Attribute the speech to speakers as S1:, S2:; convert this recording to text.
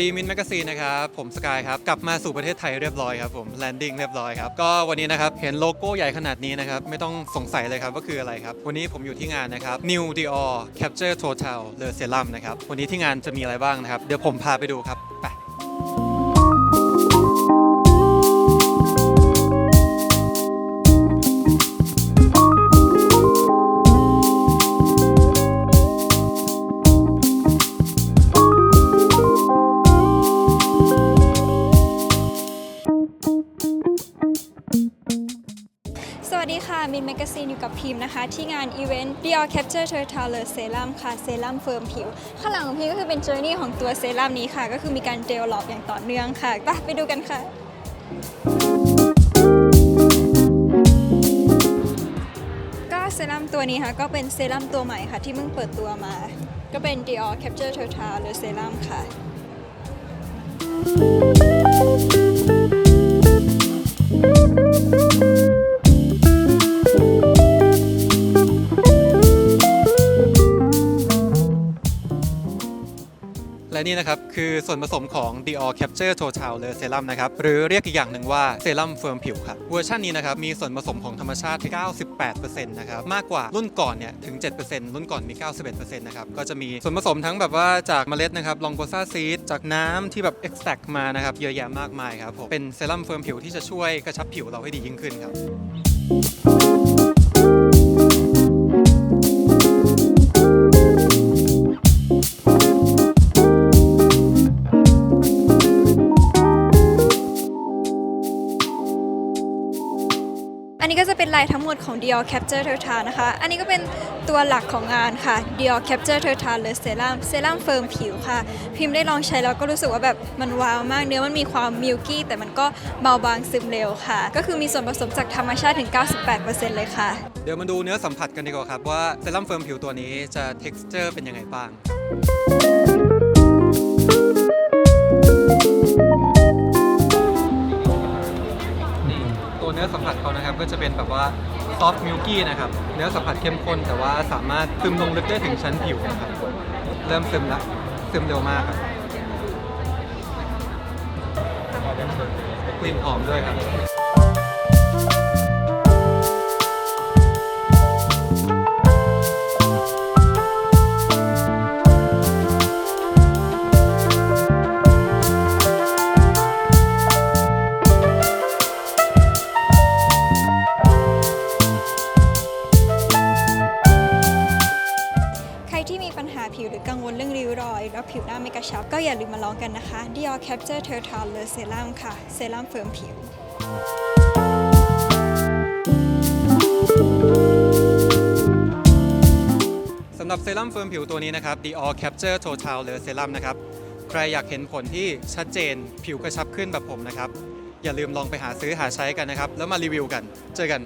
S1: ดีมินแมกซีนนะครับ ผมสกายครับ กลับมาสู่ประเทศไทยเรียบร้อยครับผมแลนดิ้งเรียบร้อยครับ ก็วันนี้นะครับ เห็นโลโก้ใหญ่ขนาดนี้นะครับ ไม่ต้องสงสัยเลยครับว่าคืออะไรครับ วันนี้ผมอยู่ที่งานนะครับ New Dior Capture Total Le Serum นะครับ วันนี้ที่งานจะมีอะไรบ้างนะครับ เดี๋ยวผมพาไปดูครับ
S2: สวัสดีค่ะ มินแมกาซีนอยู่กับพิมพ์นะคะ ที่งานอีเวนต์ Dior Capture Total Serum ค่ะเซรั่มเฟิร์มผิว ข้างหลังของพี่ก็คือเป็น journey ของตัวเซรั่มนี้ค่ะ ก็คือมีการเดเวลลอปอย่างต่อเนื่องค่ะไปไปดูกันค่ะก็เซรั่มตัวนี้ค่ะก็เป็นเซรั่มตัวใหม่ค่ะ ที่เพิ่งเปิดตัวมา ก็เป็น Dior Capture Total Serum ค่ะ
S1: และนี่นะครับ คือส่วนผสมของ Dior Capture Total Le Serum นะครับ หรือเรียกอีกอย่างหนึ่งว่าเซรั่มเฟิร์มผิวครับเวอร์ชันนี้นะครับ มีส่วนผสมของธรรมชาติ 98%นะครับ มากกว่ารุ่นก่อนเนี่ย ถึง 7%รุ่นก่อนมี 91%นะครับ ก็จะมีส่วนผสมทั้งแบบว่าจากเมล็ดนะครับลองโกซาซีดจากน้ำที่แบบ extract มานะครับเยอะแยะมากมายครับผมเป็นเซรั่มเฟิร์มผิวที่จะช่วยกระชับผิวเราให้ดียิ่งขึ้นครับ
S2: นี้ก็จะเป็นลายทั้งหมดของ Dior Capture Total นะคะ อันนี้ก็เป็นตัวหลักของงานค่ะ Dior Capture Total เลยเซรั่มเซรั่มเฟิร์มผิวค่ะ พิมพ์ได้ลองใช้แล้วก็รู้สึกว่าแบบมันว้าวมาก เนื้อมันมีความมิลกี้แต่มันก็เบาบางซึมเร็วค่ะ ก็คือมีส่วนผสมจากธรรมชาติถึง 98%เลยค่ะ
S1: เดี๋ยวมาดูเนื้อสัมผัสกันดีกว่าครับว่าเซรั่มเฟิร์มผิวตัวนี้จะ texture เป็นยังไงบ้าง ผัสเขานะครับก็จะเป็นแบบว่าซอฟต์มิลกี้นะครับเนื้อสัมผัสเข้มข้นแต่ว่าสามารถซึมลงลึกได้ถึงชั้นผิวนะครับเริ่มซึมละซึมเร็วมากครับกลิ่นหอมด้วยครับ
S2: ผิวหรือกังวลเรื่องริ้วรอย แล้วผิวหน้าไม่กระชับ ก็อย่าลืมมาลองกันนะคะ Dior Capture Total Le Serum ค่ะ เซรั่มเฟิร์มผิว
S1: สำหรับเซรั่มเฟิร์มผิวตัวนี้นะครับ Dior Capture Total Le Serum นะครับ ใครอยากเห็นผลที่ชัดเจนผิวกระชับขึ้นแบบผมนะครับ อย่าลืมลองไปหาซื้อหาใช้กันนะครับ แล้วมารีวิวกัน เจอกัน